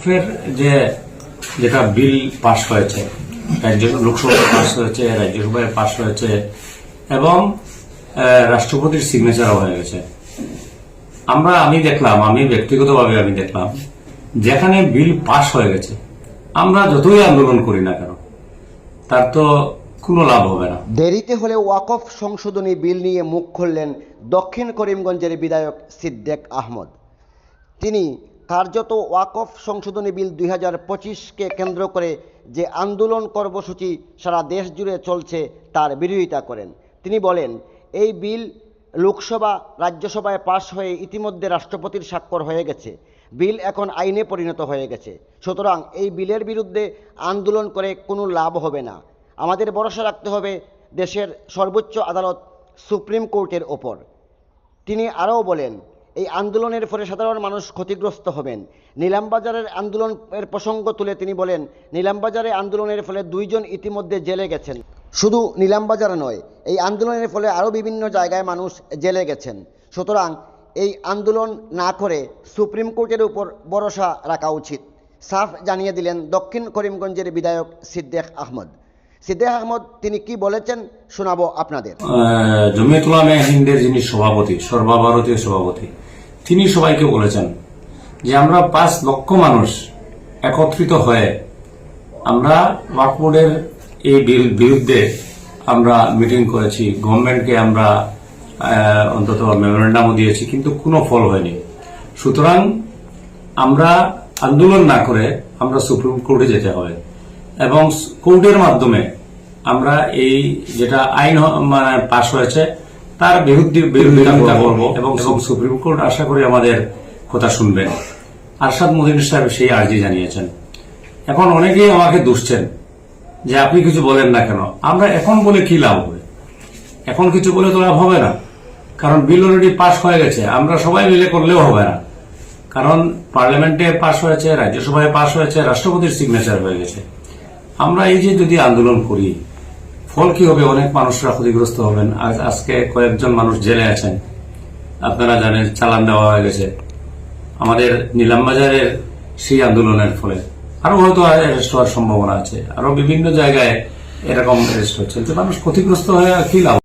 ওয়াকফের যে, যেটা বিল পাশ হয়েছে রাজ্য লোকসভায় পাশ হয়েছে, রাজ্যসভায় পাশ হয়েছে, এবং রাষ্ট্রপতির সিগনেচারও হয়ে গেছে। আমরা, আমি দেখলাম, আমি ব্যক্তিগতভাবে আমি দেখলাম, যেখানে বিল পাশ হয়ে গেছে, আমরা যতই আন্দোলন করি না কেন, তার তো কোনো লাভ হবে না। দেরিতে হলে ওয়াকফ সংশোধনী বিল নিয়ে মুখ খুললেন দক্ষিণ করিমগঞ্জের বিধায়ক সিদ্দেক আহমদ। তিনি কার্যত ওয়াকফ সংশোধনী বিল দুই হাজার পঁচিশকে কেন্দ্র করে যে আন্দোলন কর্মসূচি সারা দেশ জুড়ে চলছে তার বিরোধিতা করেন। তিনি বলেন, এই বিল লোকসভা, রাজ্যসভায় পাশ হয়ে ইতিমধ্যে রাষ্ট্রপতির স্বাক্ষর হয়ে গেছে। বিল এখন আইনে পরিণত হয়ে গেছে। সুতরাং এই বিলের বিরুদ্ধে আন্দোলন করে কোনো লাভ হবে না। আমাদের ভরসা রাখতে হবে দেশের সর্বোচ্চ আদালত সুপ্রিম কোর্টের ওপর। তিনি আরও বলেন এই আন্দোলনের ফলে সাধারণ মানুষ ক্ষতিগ্রস্ত হবেন। নিলামবাজারের আন্দোলনের প্রসঙ্গ তুলে তিনি বলেন নিলামবাজারে আন্দোলনের ফলে দুইজন ইতিমধ্যে জেলে গেছেন। শুধু নিলামবাজার নয় এই আন্দোলনের ফলে আরও বিভিন্ন জায়গায় মানুষ জেলে গেছেন। সুতরাং এই আন্দোলন না করে সুপ্রিম কোর্টের উপর ভরসা রাখা উচিত। সাফ জানিয়ে দিলেন দক্ষিণ করিমগঞ্জের বিধায়ক সিদ্দেক আহমদ। সিদ্দেক আহমদ তিনি কি বলেছেন শোনাবো আপনাদের। আহ, জমিয়তুল্লাহ হিন্দের যিনি সভাপতি সর্বভারতীয় সভাপতি তিনি সবাইকে বলেছেন যে আমরা পাঁচ লক্ষ মানুষ একত্রিত হয়ে আমরা ওয়াকবোর্ডের এই বিরুদ্ধে আমরা মিটিং করেছি। গভর্নমেন্টকে আমরা অন্তত মেমোরেন্ডামও দিয়েছি, কিন্তু কোনো ফল হয়নি। সুতরাং আমরা আন্দোলন না করে আমরা সুপ্রিম কোর্টে যেতে হবে এবং কোর্টের মাধ্যমে আমরা এই যেটা আইন মানে পাশ হয়েছে তার বিরুদ্ধে বিরোধিতা করব এবং সুপ্রিম কোর্ট আশা করি আমাদের কথা শুনবেন আরশাদ মদিন সাহেব সেই আর্জি জানিয়েছেন। এখন অনেকেই আমাকে দুষছেন যে আপনি কিছু বলেন না কেন। আমরা এখন বলে কি লাভ হবে? এখন কিছু বলে তো লাভ হবে না। কারণ বিল অলরেডি পাশ হয়ে গেছে। আমরা সবাই মিলে করলেও হবে না। কারণ পার্লামেন্টে পাশ হয়েছে রাজ্যসভায় পাশ হয়েছে রাষ্ট্রপতির সিগনেচার হয়ে গেছে। আমরা এই যে যদি আন্দোলন করি ফল কি হবে? অনেক মানুষরা ক্ষতিগ্রস্ত হবেন। আজ, আজকে কয়েকজন মানুষ জেলে আছেন। আপনারা জানেন, চালান দেওয়া হয়ে গেছে। আমাদের নিলাম বাজারের সেই আন্দোলনের ফলে। আরও হয়তো অ্যারেস্ট হওয়ার সম্ভাবনা আছে। আরও বিভিন্ন জায়গায় এরকম অ্যারেস্ট হচ্ছে। মানুষ ক্ষতিগ্রস্ত হয়ে কি লাভ